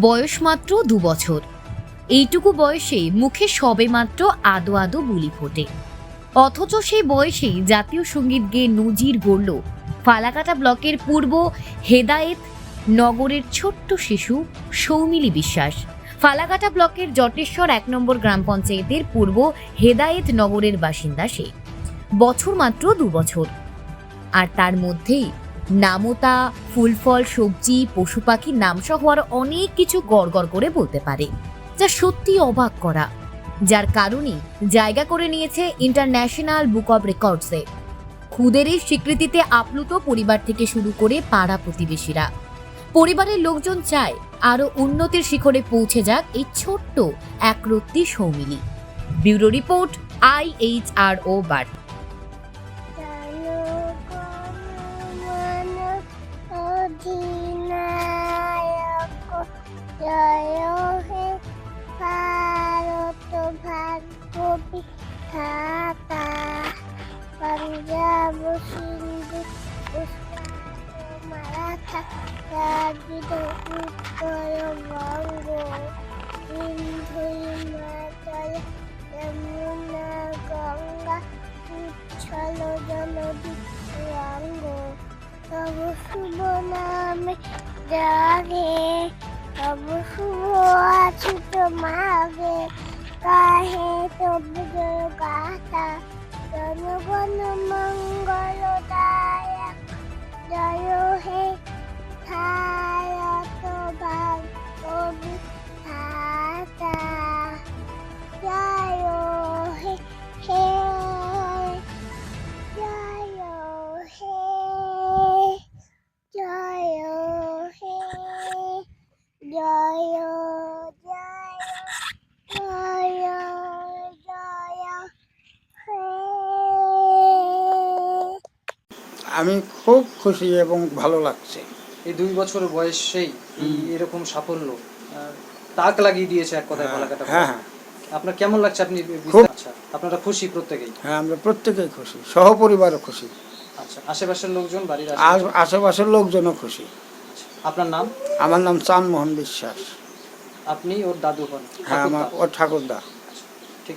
বয়স মাত্র দু বছর। এইটুকু বয়সে মুখে সবেমাত্র আদো আদো বুলি ফোটে। অথচ সেই বয়সেই জাতীয় সংগীত গেয়ে নজির গড়ল ফালাকাটা ব্লকের পূর্ব হেদায়েত নগরের ছোট্ট শিশু সৌমিলি বিশ্বাস। ফালাকাটা ব্লকের জটেশ্বর এক নম্বর গ্রাম পঞ্চায়েতের পূর্ব হেদায়েত নগরের বাসিন্দা সে। বছর মাত্র দু বছর। আর তার মধ্যেই নামতা ফুল ফল সবজি, পশু পাখির নামসহ আরও অনেক কিছু গড়গড় করে বলতে পারে, যা সত্যি অবাক করা। যার কারণে জায়গা করে নিয়েছে ইন্টারন্যাশনাল বুক অব রেকর্ডসে খুদের এই স্বীকৃতিতে আপ্লুত পরিবার থেকে শুরু করে পাড়া প্রতিবেশীরা। পরিবারের লোকজন চায় আরও উন্নতির শিখরে পৌঁছে যাক এই ছোট্ট, একরত্তি Soumili bureau report I H R O বার্তা। পাঞ্জাব সিন্ধু উস্তাদ মারাঠা দ্রাবিড় উত্তর বঙ্গ সিন্ধু হিমাচল যমুনা গঙ্গা উচ্ছল জলদি রঙ্গ তব শুভ নামে জাগে তব শুভ আছুত মাগে কাহে তব গাথা জনগণ মঙ্গলদায়ক আমি খুব খুশি এবং ভালো লাগছে। এই দুই বছর বয়সেই এরকম সাফল্য? তাক লাগিয়ে দিয়েছে এক কথায় বলাকাটা হ্যাঁ হ্যাঁ। আপনার কেমন লাগছে আপনি খুব। আচ্ছা আপনারা খুশি প্রত্যেকেই? হ্যাঁ আমরা প্রত্যেকেই খুশি সহপরিবারও খুশি। আচ্ছা আশেপাশের লোকজন বাড়ির আশেপাশের লোকজনও খুশি। আপনার নাম? আমার নাম চাঁদমোহন বিশ্বাস। আপনি ওর দাদু হন হ্যাঁ আমার ঠাকুরদা। ও ঠাকুরদা ঠিক